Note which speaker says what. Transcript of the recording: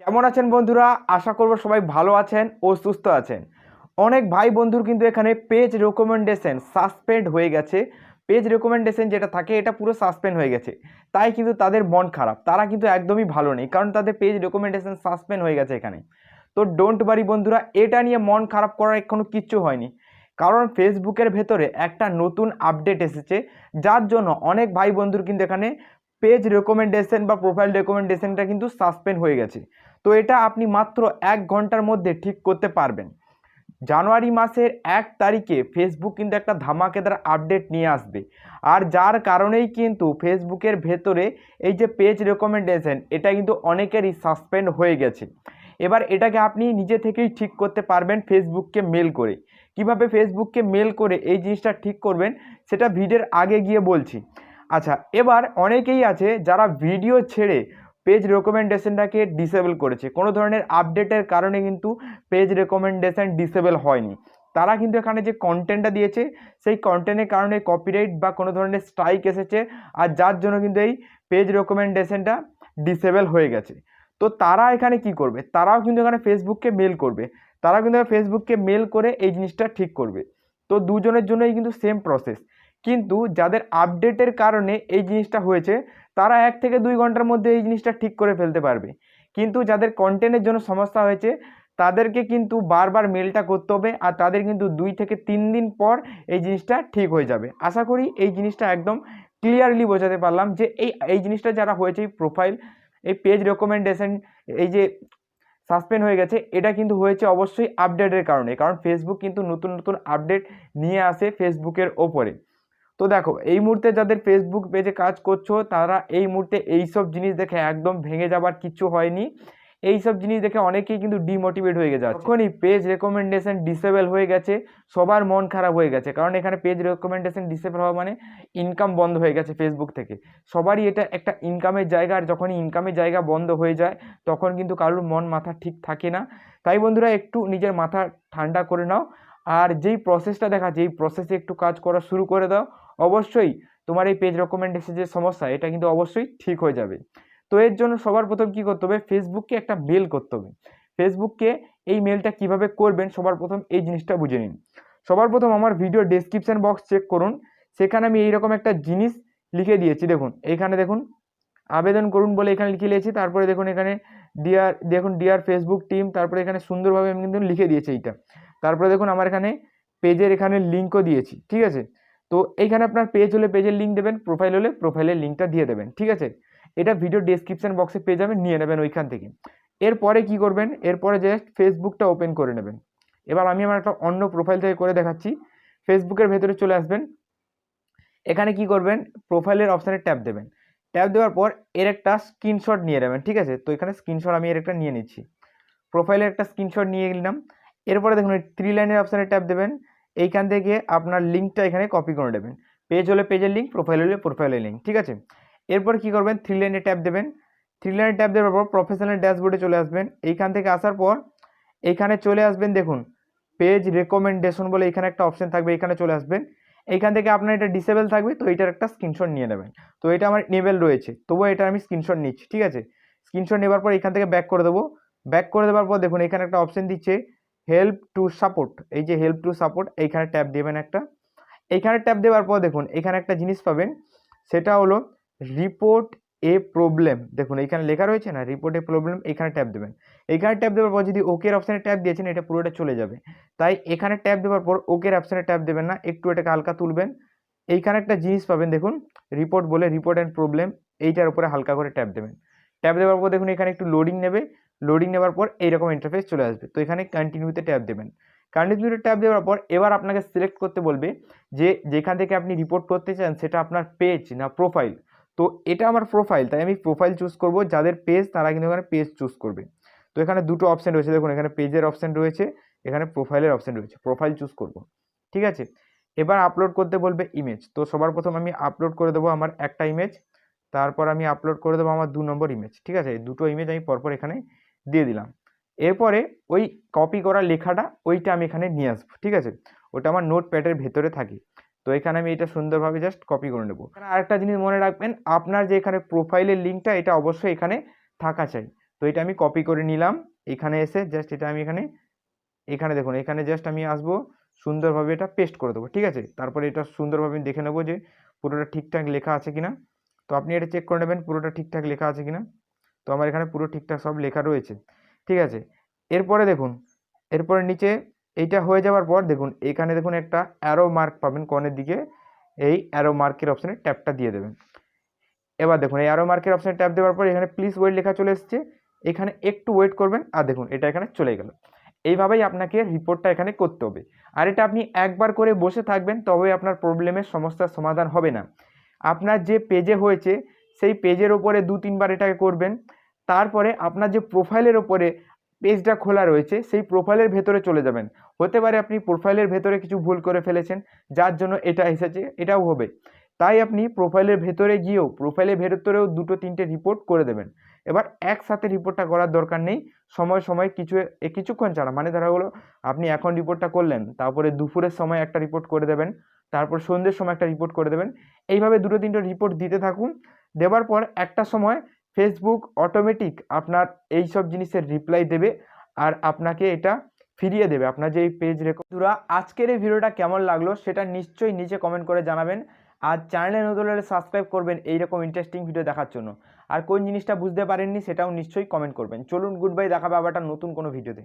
Speaker 1: কেমন আছেন বন্ধুরা? আশা করব সবাই ভালো আছেন ও সুস্থ আছেন। অনেক ভাই বন্ধুর কিন্তু এখানে পেজ রেকমেন্ডেশন সাসপেন্ড হয়ে গেছে। পেজ রেকমেন্ডেশন যেটা থাকে, এটা পুরো সাসপেন্ড হয়ে গেছে। তাই কিন্তু তাদের মন খারাপ। তারা কিন্তু একদমই ভালো নেই, কারণ তাদের পেজ রেকমেন্ডেশন সাসপেন্ড হয়ে গেছে এখানে। তো ডোন্ট বারি বন্ধুরা, এটা নিয়ে মন খারাপ করার এখনও কিচ্ছু হয়নি। কারণ ফেসবুকের ভেতরে একটা নতুন আপডেট এসেছে, যার জন্য অনেক ভাই বন্ধুর কিন্তু এখানে পেজ রেকমেন্ডেশন বা প্রোফাইল রেকমেন্ডেশনটা কিন্তু সাসপেন্ড হয়ে গেছে। তো এটা আপনি মাত্র এক ঘণ্টার মধ্যে ঠিক করতে পারবেন। জানুয়ারি মাসের এক তারিখে ফেসবুক কিন্তু একটা ধামাকেদার আপডেট নিয়ে আসবে। আর যার কারণেই কিন্তু ফেসবুকের ভেতরে এই যে পেজ রেকমেন্ডেশন এটা কিন্তু অনেকেরই সাসপেন্ড হয়ে গেছে। এবার এটাকে আপনি নিজে থেকেই ঠিক করতে পারবেন ফেসবুককে মেল করে। কীভাবে ফেসবুককে মেল করে এই জিনিসটা ঠিক করবেন, সেটা ভিডিওর আগে গিয়ে বলছি। আচ্ছা এবার অনেকেই আছে যারা ভিডিও ছেড়ে পেজ রেকমেন্ডেশনটাকে ডিসেবল করেছে। কোনো ধরনের আপডেটের কারণে কিন্তু পেজ রেকমেন্ডেশন ডিসেবল হয়নি। তারা কিন্তু এখানে যে কন্টেন্টটা দিয়েছে, সেই কন্টেন্টের কারণে কপিরাইট বা কোনো ধরনের স্ট্রাইক এসেছে, আর যার জন্য কিন্তু এই পেজ রেকমেন্ডেশনটা ডিসেবল হয়ে গেছে। তো তারা এখানে কি করবে? তারাও কিন্তু এখানে ফেসবুককে মেল করবে। তারা কিন্তু ফেসবুককে মেল করে এই জিনিসটা ঠিক করবে। তো দুজনের জন্যই কিন্তু সেম প্রসেস কিন্তু যাদের আপডেটের কারণে এই জিনিসটা হয়েছে, তারা এক থেকে দুই ঘণ্টার মধ্যে এই জিনিসটা ঠিক করে ফেলতে পারবে। কিন্তু যাদের কন্টেন্টের জন্য সমস্যা হয়েছে, তাদেরকে কিন্তু বারবার মেলটা করতে হবে আর তাদের কিন্তু দুই থেকে তিন দিন পর এই জিনিসটা ঠিক হয়ে যাবে। আশা করি এই জিনিসটা একদম ক্লিয়ারলি বোঝাতে পারলাম যে এই এই জিনিসটা যারা হয়েছে, এই প্রোফাইল এই পেজ রেকমেন্ডেশন এই যে সাসপেন্ড হয়ে গেছে, এটা কিন্তু হয়েছে অবশ্যই আপডেটের কারণে। কারণ ফেসবুক কিন্তু নতুন নতুন আপডেট নিয়ে আসে ফেসবুকের ওপরে। তো দেখো, এই মুহূর্তে যাদের ফেসবুক পেজে কাজ করছ, তারা এই মুহূর্তে এইসব জিনিস দেখে একদম ভেঙে যাবার কিছু হয়নি। এই সব জিনিস দেখে অনেকেই কিন্তু ডিমোটিভেট হয়ে গেছে। এখনই পেজ রেকমেন্ডেশন ডিসেবল হয়ে গেছে, সবার মন খারাপ হয়ে গেছে। কারণ এখানে পেজ রেকমেন্ডেশন ডিসেবল হওয়া মানে ইনকাম বন্ধ হয়ে গেছে ফেসবুক থেকে। সবারই এটা একটা ইনকামের জায়গা, আর যখনই ইনকামের জায়গা বন্ধ হয়ে যায়, তখন কিন্তু কারোর মন মাথা ঠিক থাকে না। তাই বন্ধুরা, একটু নিজের মাথা ঠান্ডা করে নাও। আর যেই প্রসেসটা দেখা, যেই প্রসেসে একটু কাজ করা শুরু করে দাও। অবশ্যই তোমার এই পেজ রেকমেন্ডেশন যে সমস্যা, এটা কিন্তু অবশ্যই ঠিক হয়ে যাবে। তো এর জন্য সবার প্রথম কি করতে হবে? ফেসবুককে একটা মেল করতে হবে। ফেসবুককে এই মেলটা কীভাবে করবেন? সবার প্রথম এই জিনিসটা বুঝে নিন। সবার প্রথম আমার ভিডিও ডেসক্রিপশন বক্স চেক করুন। সেখানে আমি এইরকম একটা জিনিস লিখে দিয়েছি। দেখুন, এইখানে দেখুন, আবেদন করুন বলে এখানে লিখে দিয়েছি। তারপরে দেখুন এখানে ডিয়ার দেখুন ডিয়ার ফেসবুক টিম তারপরে এখানে সুন্দরভাবে আমি কিন্তু লিখে দিয়েছি এইটা। তারপরে দেখুন, আমার এখানে পেজের এখানে লিঙ্কও দিয়েছি। ঠিক আছে? তো এইখানে আপনার পেজ হলে পেজের লিঙ্ক দেবেন প্রোফাইল হলে প্রোফাইলের লিঙ্কটা দিয়ে দেবেন, ঠিক আছে? এটা ভিডিও ডেসক্রিপশন বক্সে পেয়ে যাবেন নিয়ে নেবেন ওইখান থেকে। এরপরে কি করবেন? এরপরে জাস্ট ফেসবুকটা ওপেন করে নেবেন। এবার আমি আমার একটা অন্য প্রোফাইল থেকে করে দেখাচ্ছি। ফেসবুকের ভেতরে চলে আসবেন। এখানে কি করবেন? প্রোফাইলের অপশানে ট্যাপ দেবেন। ট্যাপ দেওয়ার পর এর একটা স্ক্রিনশট নিয়ে নেবেন, ঠিক আছে? তো এখানে স্ক্রিনশট আমি এর একটা নিয়ে নিচ্ছি। প্রোফাইলের একটা স্ক্রিনশট নিয়ে নিলাম। এরপরে দেখুন থ্রি লাইনের অপশানে ট্যাপ দেবেন। এইখান থেকে আপনার লিঙ্কটা এখানে কপি করে নেবেন। পেজ হলে পেজের লিঙ্ক প্রোফাইল হলে প্রোফাইলের লিঙ্ক ঠিক আছে? এরপর কি করবেন? থ্রি লাইনে ট্যাপ দেবেন। থ্রি লাইনে ট্যাপ দেওয়ার পর প্রফেশনাল ড্যাশবোর্ডে চলে আসবেন। এইখান থেকে আসার পর এইখানে চলে আসবেন, দেখুন পেজ রেকমেন্ডেশন বলে এখানে একটা অপশন থাকবে, এখানে চলে আসবেন। এইখান থেকে আপনার এটা ডিসেবল থাকবে, তো এটার একটা স্ক্রিনশট নিয়ে নেবেন। তো এটা আমার নেবেল রয়েছে, তবুও এটা আমি স্ক্রিনশট নিচ্ছি, ঠিক আছে? স্ক্রিনশট নেবার পর এখান থেকে ব্যাক করে দেবো। ব্যাক করে দেওয়ার পর দেখুন, এখানে একটা অপশন দিচ্ছে হেল্প টু সাপোর্ট এই যে হেল্প টু সাপোর্ট এইখানে ট্যাপ দেবেন একটা। এইখানে ট্যাপ দেওয়ার পর দেখুন এখানে একটা জিনিস পাবেন, সেটা হলো রিপোর্ট এ প্রবলেম দেখুন এখানে লেখা রয়েছে না রিপোর্ট এ প্রবলেম এখানে ট্যাপ দেবেন। এখানে ট্যাপ দেওয়ার পর যদি ওকের অপশানে ট্যাপ দিয়েছেন, এটা পুরোটা চলে যাবে। তাই এখানে ট্যাপ দেওয়ার পর ওকের অপশানে ট্যাপ দেবেন না, একটু এটাকে হালকা তুলবেন। এইখানে একটা জিনিস পাবেন, দেখুন রিপোর্ট বলে রিপোর্ট অ্যান্ড প্রবলেম এইটার উপরে হালকা করে ট্যাপ দেবেন। ট্যাপ দেওয়ার পর দেখুন, এখানে একটু লোডিং নেবে। লোডিং নেওয়ার পর এইরকম ইন্টারফেস চলে আসবে। তো এখানে কন্টিনিউতে ট্যাপ দেবেন। কন্টিনিউতে ট্যাপ দেওয়ার পর এবার আপনাকে সিলেক্ট করতে বলবে যে যেখান থেকে আপনি রিপোর্ট করতে চান সেটা আপনার পেজ না প্রোফাইল তো এটা আমার প্রোফাইল তাই আমি প্রোফাইল চুজ করব। যাদের পেজ তারা কিন্তু এখানে পেজ চুজ করবে। তো এখানে দুটো অপশান রয়েছে। দেখুন, এখানে পেজের অপশান রয়েছে, এখানে প্রোফাইলের অপশান রয়েছে। প্রোফাইল চুজ করব। ঠিক আছে? এবার আপলোড করতে বলবে ইমেজ তো সবার প্রথম আমি আপলোড করে দেবো আমার একটা ইমেজ তারপর আমি আপলোড করে দেবো আমার দু নম্বর ইমেজ ঠিক আছে? দুটো ইমেজ আমি পরপর এখানে দিয়ে দিলাম। এরপরে ওই কপি করা লেখাটা ওইটা আমি এখানে নিয়ে আসব, ঠিক আছে? ওটা আমার নোট প্যাডের ভেতরে থাকে। তো এখানে আমি এটা সুন্দরভাবে জাস্ট কপি করে নেব। আরেকটা জিনিস মনে রাখবেন, আপনার যে এখানে প্রোফাইলের লিঙ্কটা এটা অবশ্যই এখানে থাকা চাই। তো এটা আমি কপি করে নিলাম। এখানে এসে জাস্ট এটা আমি এখানে এখানে দেখুন, এখানে জাস্ট আমি আসব, সুন্দরভাবে এটা পেস্ট করে দেবো, ঠিক আছে? তারপরে এটা সুন্দরভাবে আমি দেখে নেব যে পুরোটা ঠিকঠাক লেখা আছে কিনা। তো আপনি এটা চেক করে নেবেন, পুরোটা ঠিকঠাক লেখা আছে কিনা। তো আমার এখানে পুরো ঠিকঠাক সব লেখা রয়েছে, ঠিক আছে? এরপরে দেখুন, এরপরে নিচে এইটা হয়ে যাওয়ার পর দেখুন, এখানে দেখুন একটা অ্যারো মার্ক পাবেন কর্নের দিকে এই অ্যারো মার্কের অপশানে ট্যাপটা দিয়ে দেবেন। এবার দেখুন, এই অ্যারো মার্কের অপশানে ট্যাপ দেওয়ার পর এখানে প্লিজ ওয়েট লেখা চলে এসেছে, এখানে একটু ওয়েট করবেন আর দেখুন, এটা এখানে চলে গেল। এইভাবেই আপনাকে রিপোর্টটা এখানে করতে হবে। আর এটা আপনি একবার করে বসে থাকবেন তবে আপনার প্রবলেমের সমস্যার সমাধান হবে না। আপনার যে পেজে হয়েছে, সেই পেজের ওপরে দু তিনবার এটাকে করবেন তারপরে আপনার যে প্রোফাইলের ওপরে পেজটা খোলা রয়েছে, সেই প্রোফাইলের ভেতরে চলে যাবেন। হতে পারে আপনি প্রোফাইলের ভেতরে কিছু ভুল করে ফেলেছেন, যার জন্য এটা এসেছে, এটাও হবে। তাই আপনি প্রোফাইলের ভেতরে গিয়েও প্রোফাইলের ভেতরেও দুটো, তিনটে রিপোর্ট করে দেবেন। এবার একসাথে রিপোর্টটা করার দরকার নেই, সময় সময় কিছু কিছুক্ষণ ছাড়া। মানে ধরা হলো, আপনি এখন রিপোর্টটা করলেন, তারপরে দুপুরের সময় একটা রিপোর্ট করে দেবেন, তারপর সন্ধ্যের সময় একটা রিপোর্ট করে দেবেন। এইভাবে দুটো, তিনটে রিপোর্ট দিতে থাকুন। দেওয়ার পর একটা সময় ফেসবুক অটোমেটিক আপনার এই সব জিনিসের রিপ্লাই দেবে আর আপনাকে এটা ফিরিয়ে দেবে। আপনার যে এই পেজ রেকর্ডরা আজকের এই ভিডিওটা কেমন লাগল সেটা নিশ্চয়ই নিচে কমেন্ট করে জানাবেন আর চ্যানেলে নতুন হলে সাবস্ক্রাইব করবেন এইরকম ইন্টারেস্টিং ভিডিও দেখার জন্য। আর কোন জিনিসটা বুঝতে পারেননি সেটাও নিশ্চয়ই কমেন্ট করবেন। চলুন গুড বাই দেখাবে আবার নতুন কোনো ভিডিওতে